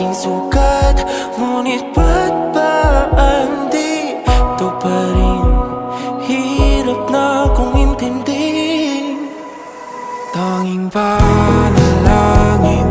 aking sukat Ngunit ba't ba hindi Ito pa rin Hirap na kong intindi. Tanging panalangin